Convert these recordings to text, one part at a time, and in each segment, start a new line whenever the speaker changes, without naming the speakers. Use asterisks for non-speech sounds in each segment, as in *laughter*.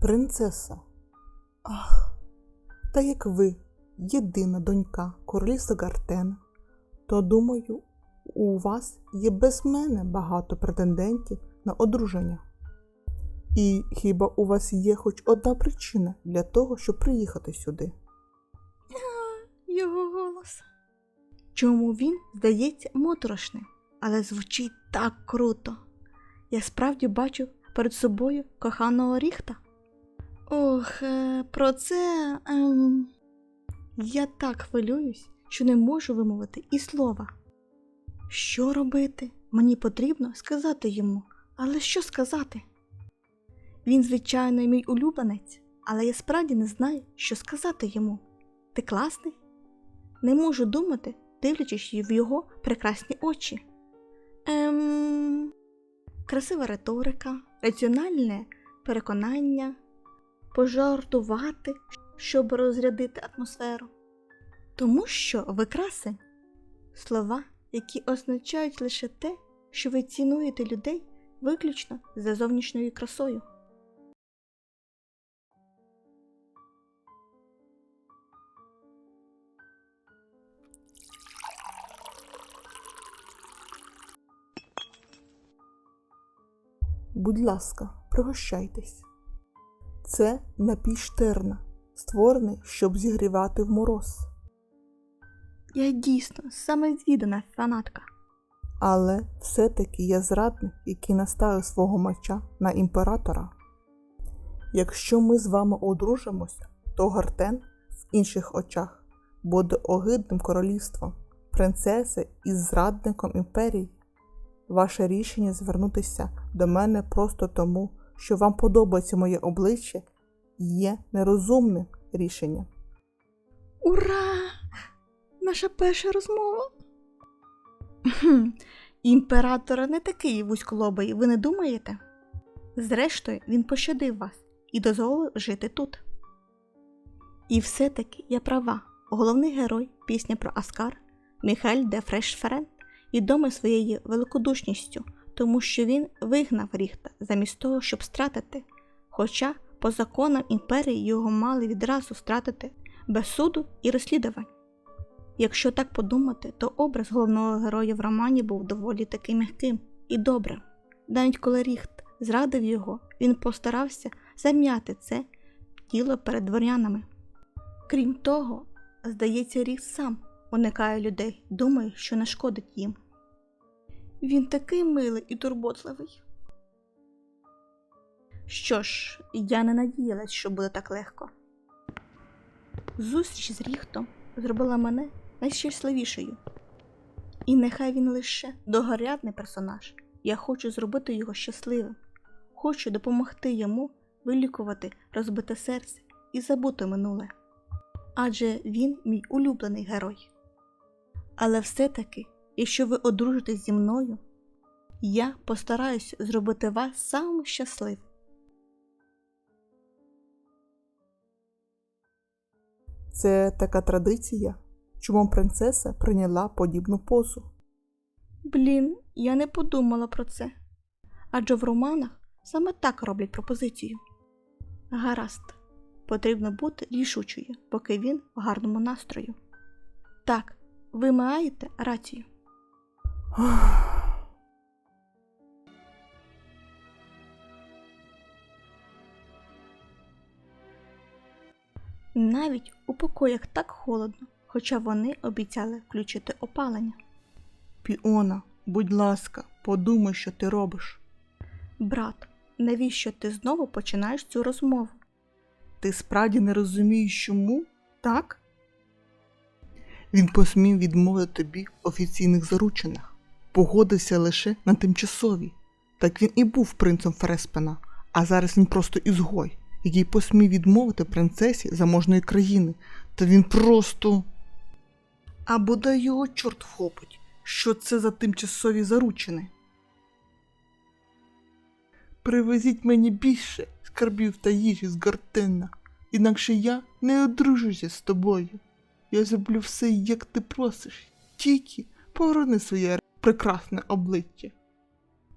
Принцеса. Ах, та як ви, єдина донька королівства Гартена, то думаю, у вас є без мене багато претендентів на одруження. І хіба у вас є хоч одна причина для того, щоб приїхати сюди? *laughs*
Його голос. Чому він здається моторошним, але звучить так круто. Я справді бачу перед собою коханого ріхта. Ох, е, про це. Ем... Я так хвилююсь, що не можу вимовити і слова. Що робити? Мені потрібно сказати йому, але що сказати? Він, звичайно, мій улюбленець, але я справді не знаю, що сказати йому. Ти класний? Не можу думати, дивлячись в його прекрасні очі. Ем... Красива риторика, раціональне переконання, пожартувати, щоб розрядити атмосферу. Тому що ви красень слова, які означають лише те, що ви цінуєте людей виключно за зовнішньою красою.
Будь ласка, пригощайтесь. Це напій Штерна, створений, щоб зігрівати в мороз.
Я дійсно саме віддана фанатка.
Але все-таки я зрадник, який наставив свого меча на імператора. Якщо ми з вами одружимося, то Гартен в інших очах буде огидним королівством, принцеси із зрадником імперії. Ваше рішення звернутися до мене просто тому, що вам подобається моє обличчя, є нерозумним рішенням.
Ура! Наша перша розмова. Імператор не такий вузьколобий, ви не думаєте? Зрештою, він пощадив вас і дозволив жити тут. І все-таки я права. Головний герой пісні про Аскар Міхель де Фрешферен відомий своєю великодушністю, тому що він вигнав Ріхта замість того, щоб стратити, хоча по законам імперії його мали відразу стратити без суду і розслідувань. Якщо так подумати, то образ головного героя в романі був доволі таки м'яким і добрим. Навіть коли Ріхт зрадив його, він постарався зам'яти це тіло перед дворянами. Крім того, здається, Ріхт сам уникає людей, думає, що не шкодить їм. Він такий милий і турботливий. Що ж, я не надіялась, що буде так легко. Зустріч з Ріхтом зробила мене найщасливішою. І нехай він лише догорядний персонаж. Я хочу зробити його щасливим, хочу допомогти йому вилікувати розбите серце і забути минуле. Адже він мій улюблений герой. Але все-таки, якщо ви одружитесь зі мною, я постараюсь зробити вас самим щасливим.
Це така традиція, чому принцеса прийняла подібну позу.
Блін, я не подумала про це. Адже в романах саме так роблять пропозицію. Гаразд, потрібно бути рішучою, поки він в гарному настрою. Так, ви маєте рацію. Навіть у покоях так холодно, хоча вони обіцяли включити опалення.
Піона, будь ласка, подумай, що ти робиш.
Брат, навіщо ти знову починаєш цю розмову?
Ти справді не розумієш, чому? Так? Він посмів відмовити тобі в офіційних заручинах, погодився лише на тимчасові. Так він і був принцем Фреспена, а зараз він просто ізгой, який посмів відмовити принцесі заможної країни. Та він просто. А бодай його чорт вхопить, що це за тимчасові заручини. Привезіть мені більше скарбів та їжі з Гартена, інакше я не одружуся з тобою. Я зроблю все, як ти просиш, тільки поверни своє прекрасне обличчя.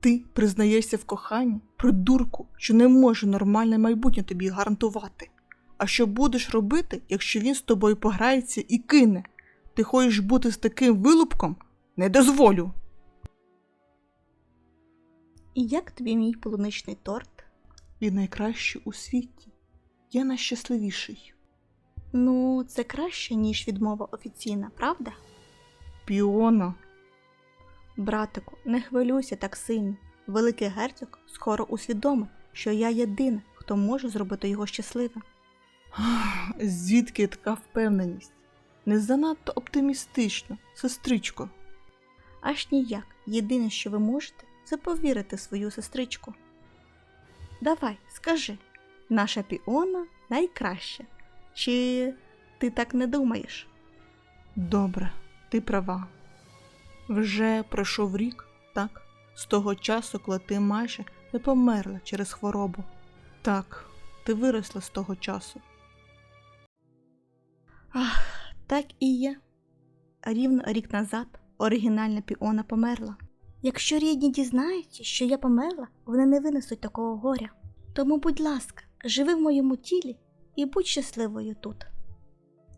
Ти признаєшся в коханні, придурку, що не може нормальне майбутнє тобі гарантувати. А що будеш робити, якщо він з тобою пограється і кине? Ти хочеш бути з таким вилупком? Не дозволю.
І як тобі мій полуничний торт?
Він найкращий у світі. Я найщасливіший.
Ну, це краще, ніж відмова офіційна, правда?
Піона.
Братику, не хвилюйся так сильно. Великий герцог скоро усвідомить, що я єдина, хто може зробити його щасливим.
Звідки така впевненість? Не занадто оптимістично, сестричко.
Аж ніяк. Єдине, що ви можете, це повірити свою сестричку. Давай, скажи, наша піона найкраща. Чи ти так не думаєш?
Добре, ти права. Вже пройшов рік, так? З того часу, коли ти майже не померла через хворобу. Так, ти виросла з того часу.
Ах, так і є. Рівно рік назад оригінальна піона померла. Якщо рідні дізнаються, що я померла, вони не винесуть такого горя. Тому, будь ласка, живи в моєму тілі і будь щасливою тут.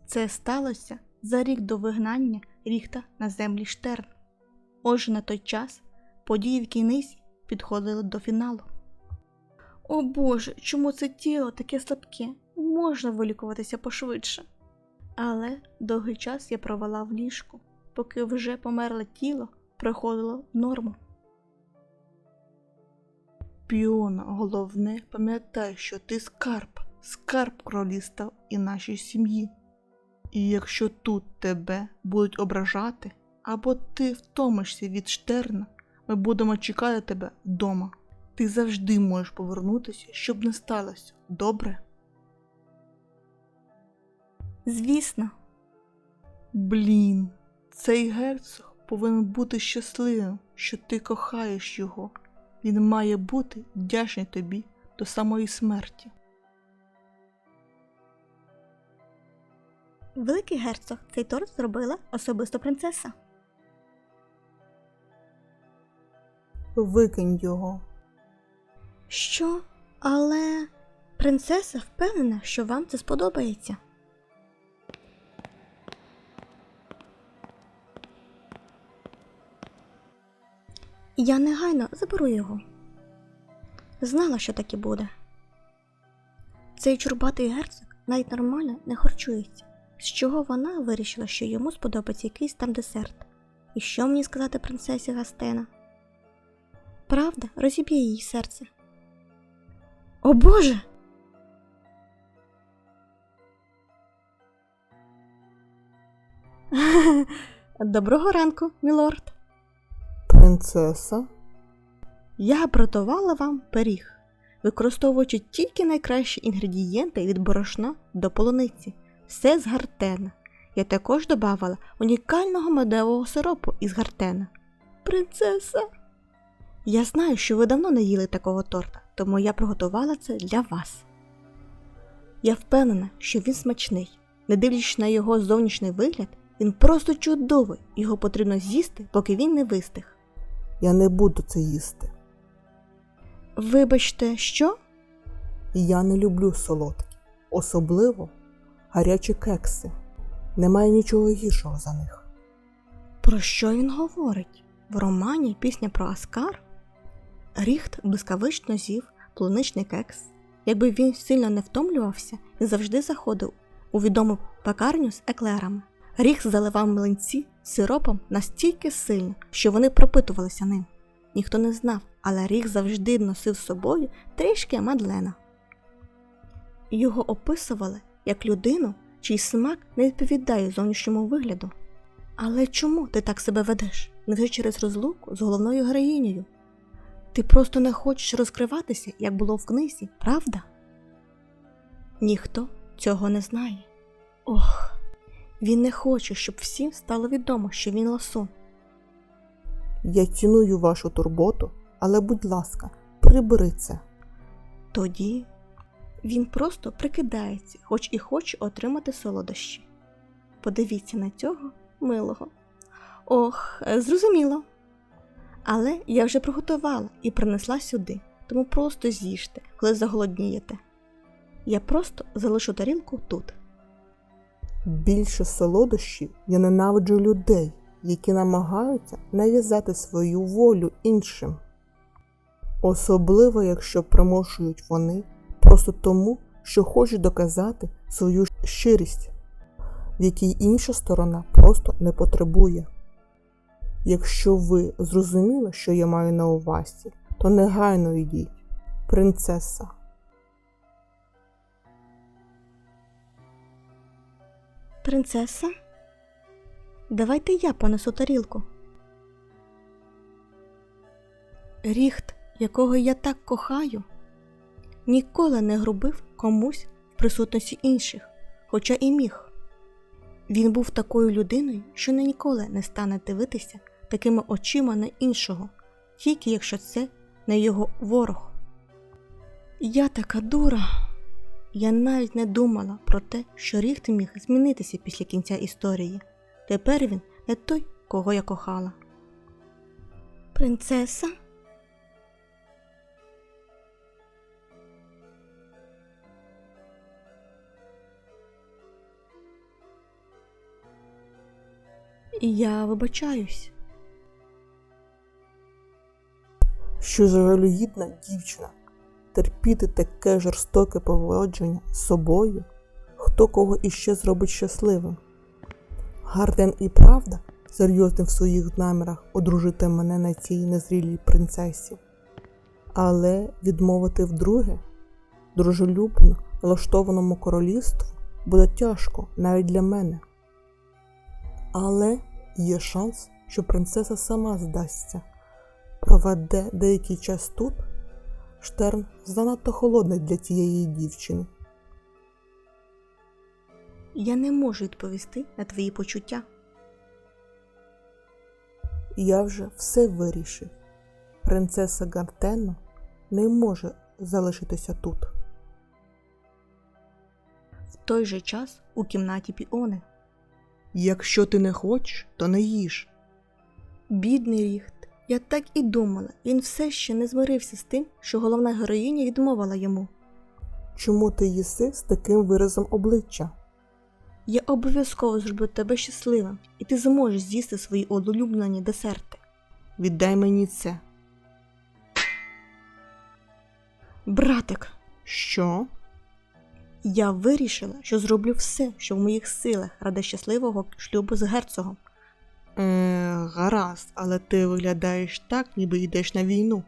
Це сталося за рік до вигнання ріхта на землі Штерн. Отже, на той час події в кінизі підходили до фіналу. О Боже, чому це тіло таке слабке? Можна вилікуватися пошвидше. Але довгий час я провела в ліжку, поки вже померле тіло приходило в норму.
Піона, головне, пам'ятай, що ти скарб, скарб королівства і нашій сім'ї. І якщо тут тебе будуть ображати, або ти втомишся від штерна, ми будемо чекати тебе вдома. Ти завжди можеш повернутися, щоб не сталося. Добре?
Звісно,
Блін, цей герцог повинен бути щасливим, що ти кохаєш його. Він має бути вдячний тобі до самої смерті.
великий герцог цей торт зробила особисто принцеса.
Викинь його.
Що? Але принцеса впевнена, що вам це сподобається. Я негайно заберу його. Знала, що так і буде. Цей чурбатий герцог навіть нормально не харчується, з чого вона вирішила, що йому сподобається якийсь там десерт. І що мені сказати принцесі Гастена? Правда, розіб'є її серце. О Боже! *laughs* Доброго ранку, мілорд.
Принцеса?
Я приготувала вам пиріг, використовуючи тільки найкращі інгредієнти від борошна до полуниці, все з гартена. Я також додавала унікального медового сиропу із гартена. Принцеса! Я знаю, що ви давно не їли такого торта, тому я приготувала це для вас. Я впевнена, що він смачний. Не дивлячись на його зовнішній вигляд, він просто чудовий, його потрібно з'їсти, поки він не вистиг.
Я не буду це їсти.
Вибачте, що?
Я не люблю солодкі, особливо гарячі кекси. Немає нічого гіршого за них.
Про що він говорить? В романі пісня про Аскар? Ріхт блискавично з'їв плуничний кекс. Якби він сильно не втомлювався, він завжди заходив у відому пекарню з еклерами. Ріхт заливав млинці сиропом настільки сильно, що вони пропитувалися ним. Ніхто не знав, але Ріг завжди носив з собою трішки мадлена. Його описували як людину, чий смак не відповідає зовнішньому вигляду. Але чому ти так себе ведеш? Невже через розлуку з головною героїнею? Ти просто не хочеш розкриватися, як було в книзі, правда? Ніхто цього не знає. Ох, він не хоче, щоб всім стало відомо, що він ласун.
Я ціную вашу турботу, але, будь ласка, прибери це.
Тоді він просто прикидається, хоч і хоче отримати солодощі. Подивіться на цього милого. Ох, е, зрозуміло. Але я вже приготувала і принесла сюди, тому просто з'їжте, коли заголоднієте. Я просто залишу тарілку тут.
Більше солодощів я ненавиджу людей, які намагаються нав'язати свою волю іншим. Особливо, якщо примушують вони просто тому, що хочуть доказати свою щирість, в якій інша сторона просто не потребує. Якщо ви зрозуміли, що я маю на увазі, то негайно йдіть, принцеса.
Принцеса? Давайте я понесу тарілку. Ріхт, якого я так кохаю, ніколи не грубив комусь в присутності інших, хоча і міг. Він був такою людиною, що ніколи не стане дивитися такими очима на іншого, тільки якщо це не його ворог. Я така дура. Я навіть не думала про те, що Ріхт міг змінитися після кінця історії. Тепер він не той, кого я кохала. Принцеса? Я вибачаюсь.
Що дівчина терпіти таке жорстоке поводження з собою, хто кого іще зробить щасливим. Гарден і правда серйозним в своїх намірах одружити мене на цій незрілій принцесі, але відмовити вдруге дружелюбно налаштованому королівству буде тяжко навіть для мене. Але є шанс, що принцеса сама здасться проведе деякий час тут, Штерн занадто холодний для цієї дівчини.
Я не можу відповісти на твої почуття.
Я вже все вирішив. Принцеса Гартено не може залишитися тут.
В той же час у кімнаті піони.
Якщо ти не хочеш, то не їж.
Бідний Ріхт. Я так і думала, він все ще не змирився з тим, що головна героїня відмовила йому.
Чому ти їси з таким виразом обличчя?
Я обов'язково зроблю тебе щасливим, і ти зможеш з'їсти свої улюблені десерти.
Віддай мені це.
Братик,
Що?
я вирішила, що зроблю все, що в моїх силах ради щасливого шлюбу з герцогом.
Е, гаразд, але ти виглядаєш так, ніби йдеш на війну.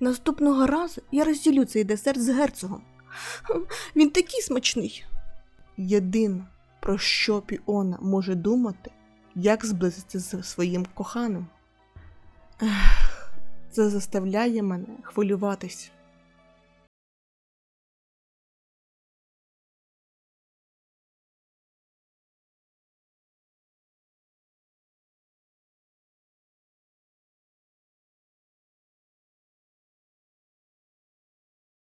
Наступного разу я розділю цей десерт з герцогом. Він такий смачний.
Єдине, про що Піона може думати, як зблизитися зі своїм коханим. Ех, це заставляє мене хвилюватись.